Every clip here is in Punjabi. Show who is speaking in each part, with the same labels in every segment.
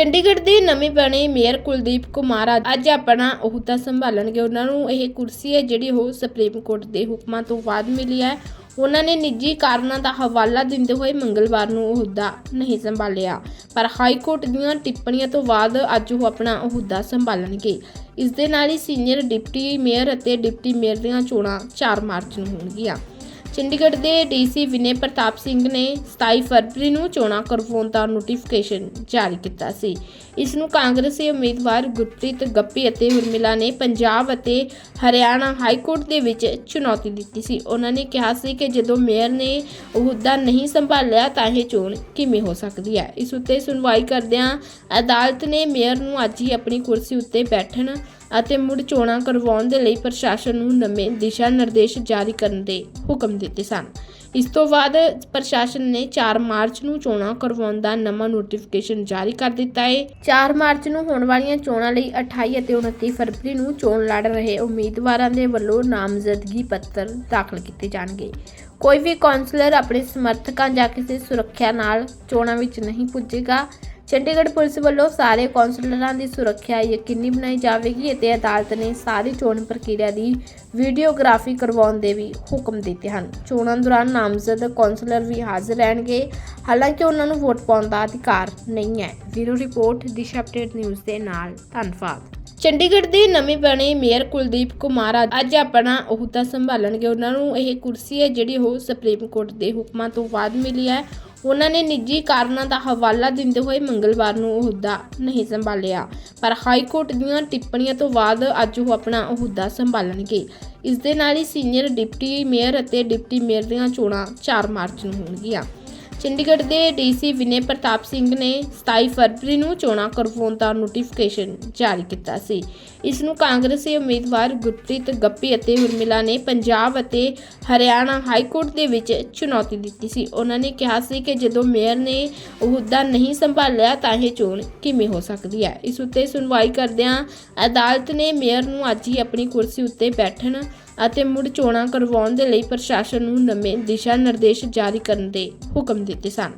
Speaker 1: ਚੰਡੀਗੜ੍ਹ ਦੇ ਨਵੇਂ ਬਣੇ ਮੇਅਰ ਕੁਲਦੀਪ ਕੁਮਾਰ ਅੱਜ- ਆਪਣਾ ਅਹੁਦਾ ਸੰਭਾਲਣਗੇ। ਉਹਨਾਂ ਨੂੰ ਇਹ ਕੁਰਸੀ ਹੈ ਜਿਹੜੀ ਉਹ ਸੁਪਰੀਮ ਕੋਰਟ ਦੇ ਹੁਕਮਾਂ ਤੋਂ ਬਾਅਦ ਮਿਲੀ ਹੈ। ਉਹਨਾਂ ਨੇ ਨਿੱਜੀ ਕਾਰਨਾਂ ਦਾ ਹਵਾਲਾ ਦਿੰਦੇ ਹੋਏ ਮੰਗਲਵਾਰ ਨੂੰ ਅਹੁਦਾ ਨਹੀਂ ਸੰਭਾਲਿਆ। ਪਰ ਹਾਈ ਕੋਰਟ ਦੀਆਂ ਟਿੱਪਣੀਆਂ ਤੋਂ ਬਾਅਦ ਅੱਜ ਉਹ ਆਪਣਾ ਅਹੁਦਾ ਸੰਭਾਲਣਗੇ। ਇਸ ਦੇ ਨਾਲ ਹੀ ਸੀਨੀਅਰ ਡਿਪਟੀ ਮੇਅਰ ਅਤੇ ਡਿਪਟੀ ਮੇਅਰ ਦੀਆਂ ਚੋਣਾਂ 4 ਮਾਰਚ ਨੂੰ ਹੋਣਗੀਆਂ। ਚੰਡੀਗੜ੍ਹ ਦੇ ਡੀਸੀ ਵਿਨੇ ਪ੍ਰਤਾਪ ਸਿੰਘ ਨੇ 27 ਫਰਵਰੀ ਨੂੰ ਚੋਣਾਂ ਕਰਵਾਉਣ ਦਾ ਨੋਟੀਫਿਕੇਸ਼ਨ ਜਾਰੀ ਕੀਤਾ ਸੀ। ਇਸ ਨੂੰ ਕਾਂਗਰਸੀ ਉਮੀਦਵਾਰ ਗੁਰਪ੍ਰੀਤ ਗੱਪੀ ਅਤੇ ਉਰਮਿਲਾ ਨੇ ਪੰਜਾਬ ਅਤੇ ਹਰਿਆਣਾ ਹਾਈ ਕੋਰਟ ਦੇ ਵਿੱਚ ਚੁਣੌਤੀ ਦਿੱਤੀ ਸੀ। ਉਹਨਾਂ ਨੇ ਕਿਹਾ ਸੀ ਕਿ ਜਦੋਂ ਮੇਅਰ ਨੇ ਅਹੁਦਾ ਨਹੀਂ ਸੰਭਾਲਿਆ ਤਾਂ ਇਹ ਚੋਣ ਕਿਵੇਂ ਹੋ ਸਕਦੀ ਹੈ? ਇਸ ਉੱਤੇ ਸੁਣਵਾਈ ਕਰਦਿਆਂ ਅਦਾਲਤ ਨੇ ਮੇਅਰ ਨੂੰ ਅੱਜ ਹੀ ਆਪਣੀ ਕੁਰਸੀ ਉੱਤੇ ਬੈਠਣ ਅਤੇ ਮੁੜ ਚੋਣਾਂ ਕਰਵਾਉਣ ਦੇ ਲਈ ਪ੍ਰਸ਼ਾਸਨ ਨੂੰ ਨਵੇਂ ਦਿਸ਼ਾ ਨਿਰਦੇਸ਼ ਜਾਰੀ ਕਰਨ ਦੇ ਹੁਕਮ ਦਿੱਤੇ ਸਨ। ਇਸ ਤੋਂ ਬਾਅਦ ਪ੍ਰਸ਼ਾਸਨ ਨੇ 4 ਮਾਰਚ ਨੂੰ ਚੋਣਾਂ ਕਰਵਾਉਣ ਦਾ ਨਵਾਂ ਨੋਟੀਫਿਕੇਸ਼ਨ ਜਾਰੀ ਕਰ ਦਿੱਤਾ ਹੈ। 4 ਮਾਰਚ ਨੂੰ ਹੋਣ ਵਾਲੀਆਂ ਚੋਣਾਂ ਲਈ 28 ਅਤੇ 29 ਫਰਵਰੀ ਨੂੰ ਚੋਣ ਲੜ ਰਹੇ ਉਮੀਦਵਾਰਾਂ ਦੇ ਵੱਲੋਂ ਨਾਮਜ਼ਦਗੀ ਪੱਤਰ ਦਾਖਲ ਕੀਤੇ ਜਾਣਗੇ। ਕੋਈ ਵੀ ਕੌਂਸਲਰ ਆਪਣੇ ਸਮਰਥਕਾਂ ਜਾਂ ਕਿਸੇ ਸੁਰੱਖਿਆ ਨਾਲ ਚੋਣਾਂ ਵਿੱਚ ਨਹੀਂ ਪੁੱਜੇਗਾ। ਚੰਡੀਗੜ੍ਹ ਪੁਲਿਸ ਵੱਲੋਂ ਸਾਰੇ ਕੌਂਸਲਰਾਂ ਦੀ ਸੁਰੱਖਿਆ ਯਕੀਨੀ ਬਣਾਈ ਜਾਵੇਗੀ ਅਤੇ ਅਦਾਲਤ ਨੇ ਸਾਰੀ ਚੋਣ ਪ੍ਰਕਿਰਿਆ ਦੀ ਵੀਡੀਓਗ੍ਰਾਫੀ ਕਰਵਾਉਣ ਦੇ ਵੀ ਹੁਕਮ ਦਿੱਤੇ ਹਨ। ਚੋਣਾਂ ਦੌਰਾਨ ਨਾਮਜ਼ਦ ਕੌਂਸਲਰ ਵੀ ਹਾਜ਼ਰ ਰਹਿਣਗੇ। ਹਾਲਾਂਕਿ ਉਹਨਾਂ ਨੂੰ ਵੋਟ ਪਾਉਣ ਦਾ ਅਧਿਕਾਰ ਨਹੀਂ ਹੈ। ਵੀਰੋ ਰਿਪੋਰਟ, ਦਿਸ਼ਾ ਅਪਡੇਟ ਨਿਊਜ਼ ਦੇ ਨਾਲ ਧੰਨਵਾਦ। ਚੰਡੀਗੜ੍ਹ ਦੇ ਨਵੇਂ ਬਣੇ ਮੇਅਰ ਕੁਲਦੀਪ ਕੁਮਾਰ ਅੱਜ- ਅੱਜ ਆਪਣਾ ਅਹੁਦਾ ਸੰਭਾਲਣਗੇ। ਉਹਨਾਂ ਨੂੰ ਇਹ ਕੁਰਸੀ ਹੈ ਜਿਹੜੀ ਉਹ ਸੁਪਰੀਮ ਕੋਰਟ ਦੇ ਹੁਕਮਾਂ ਤੋਂ ਬਾਅਦ ਮਿਲੀ ਹੈ। ਉਹਨਾਂ ਨੇ ਨਿੱਜੀ ਕਾਰਨਾਂ ਦਾ ਹਵਾਲਾ ਦਿੰਦੇ ਹੋਏ ਮੰਗਲਵਾਰ ਨੂੰ ਅਹੁਦਾ ਨਹੀਂ ਸੰਭਾਲਿਆ। ਪਰ ਹਾਈ ਕੋਰਟ ਦੀਆਂ ਟਿੱਪਣੀਆਂ ਤੋਂ ਬਾਅਦ ਅੱਜ ਉਹ ਆਪਣਾ ਅਹੁਦਾ ਸੰਭਾਲਣਗੇ। ਇਸ ਦੇ ਨਾਲ ਹੀ ਸੀਨੀਅਰ ਡਿਪਟੀ ਮੇਅਰ ਅਤੇ ਡਿਪਟੀ ਮੇਅਰ ਦੀਆਂ ਚੋਣਾਂ 4 ਮਾਰਚ ਨੂੰ ਹੋਣਗੀਆਂ। ਚੰਡੀਗੜ੍ਹ ਦੇ ਡੀਸੀ ਵਿਨੇ ਪ੍ਰਤਾਪ ਸਿੰਘ ਨੇ 27 ਫਰਵਰੀ ਨੂੰ ਚੋਣਾਂ ਕਰਵਾਉਣ ਦਾ ਨੋਟੀਫਿਕੇਸ਼ਨ ਜਾਰੀ ਕੀਤਾ ਸੀ। ਇਸ ਨੂੰ ਕਾਂਗਰਸੀ ਉਮੀਦਵਾਰ ਗੁਰਪ੍ਰੀਤ ਗੱਪੀ ਅਤੇ ਉਰਮਿਲਾ ਨੇ ਪੰਜਾਬ ਅਤੇ ਹਰਿਆਣਾ ਹਾਈ ਕੋਰਟ ਦੇ ਵਿੱਚ ਚੁਣੌਤੀ ਦਿੱਤੀ ਸੀ। ਉਹਨਾਂ ਨੇ ਕਿਹਾ ਸੀ ਕਿ ਜਦੋਂ ਮੇਅਰ ਨੇ ਅਹੁਦਾ ਨਹੀਂ ਸੰਭਾਲਿਆ ਤਾਂ ਇਹ ਚੋਣ ਕਿਵੇਂ ਹੋ ਸਕਦੀ ਹੈ? ਇਸ ਉੱਤੇ ਸੁਣਵਾਈ ਕਰਦਿਆਂ ਅਦਾਲਤ ਨੇ ਮੇਅਰ ਨੂੰ ਅੱਜ ਹੀ ਆਪਣੀ ਕੁਰਸੀ ਉੱਤੇ ਬੈਠਣ ਅਤੇ ਮੁੜ ਚੋਣਾਂ ਕਰਵਾਉਣ ਦੇ ਲਈ ਪ੍ਰਸ਼ਾਸਨ ਨੂੰ ਨਵੇਂ ਦਿਸ਼ਾ ਨਿਰਦੇਸ਼ ਜਾਰੀ ਕਰਨ ਦੇ ਹੁਕਮ ਦਿੱਤੇ ਸਨ।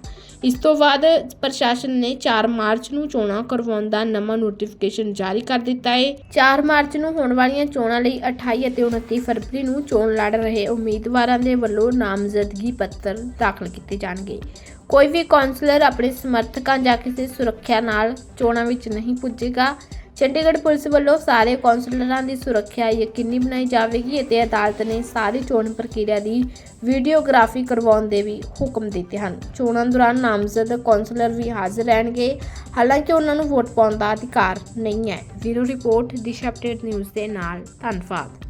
Speaker 1: ਇਸ ਤੋਂ ਬਾਅਦ ਪ੍ਰਸ਼ਾਸਨ ਨੇ 4 ਮਾਰਚ ਨੂੰ ਚੋਣਾਂ ਕਰਵਾਉਣ ਦਾ ਨਵਾਂ ਨੋਟੀਫਿਕੇਸ਼ਨ ਜਾਰੀ ਕਰ ਦਿੱਤਾ ਹੈ। 4 ਮਾਰਚ ਨੂੰ ਹੋਣ ਵਾਲੀਆਂ ਚੋਣਾਂ ਲਈ 28 ਅਤੇ 29 ਫਰਵਰੀ ਨੂੰ ਚੋਣ ਲੜ ਰਹੇ ਉਮੀਦਵਾਰਾਂ ਦੇ ਵੱਲੋਂ ਨਾਮਜ਼ਦਗੀ ਪੱਤਰ ਦਾਖਲ ਕੀਤੇ ਜਾਣਗੇ। ਕੋਈ ਵੀ ਕੌਂਸਲਰ ਆਪਣੇ ਸਮਰਥਕਾਂ ਜਾਂ ਕਿਸੇ ਸੁਰੱਖਿਆ ਨਾਲ ਚੋਣਾਂ ਵਿੱਚ ਨਹੀਂ ਪੁੱਜੇਗਾ। ਚੰਡੀਗੜ੍ਹ ਪੁਲਿਸ ਵੱਲੋਂ ਸਾਰੇ ਕੌਂਸਲਰਾਂ ਦੀ ਸੁਰੱਖਿਆ ਯਕੀਨੀ ਬਣਾਈ ਜਾਵੇਗੀ ਅਤੇ ਅਦਾਲਤ ਨੇ ਸਾਰੀ ਚੋਣ ਪ੍ਰਕਿਰਿਆ ਦੀ ਵੀਡੀਓਗ੍ਰਾਫੀ ਕਰਵਾਉਣ ਦੇ ਵੀ ਹੁਕਮ ਦਿੱਤੇ ਹਨ। ਚੋਣਾਂ ਦੌਰਾਨ ਨਾਮਜ਼ਦ ਕੌਂਸਲਰ ਵੀ ਹਾਜ਼ਰ ਰਹਿਣਗੇ। ਹਾਲਾਂਕਿ ਉਹਨਾਂ ਨੂੰ ਵੋਟ ਪਾਉਣ ਦਾ ਅਧਿਕਾਰ ਨਹੀਂ ਹੈ। ਵੀਰੋ ਰਿਪੋਰਟ, ਦਿਸ਼ਾ ਅਪਡੇਟ ਨਿਊਜ਼ ਦੇ ਨਾਲ ਧੰਨਵਾਦ।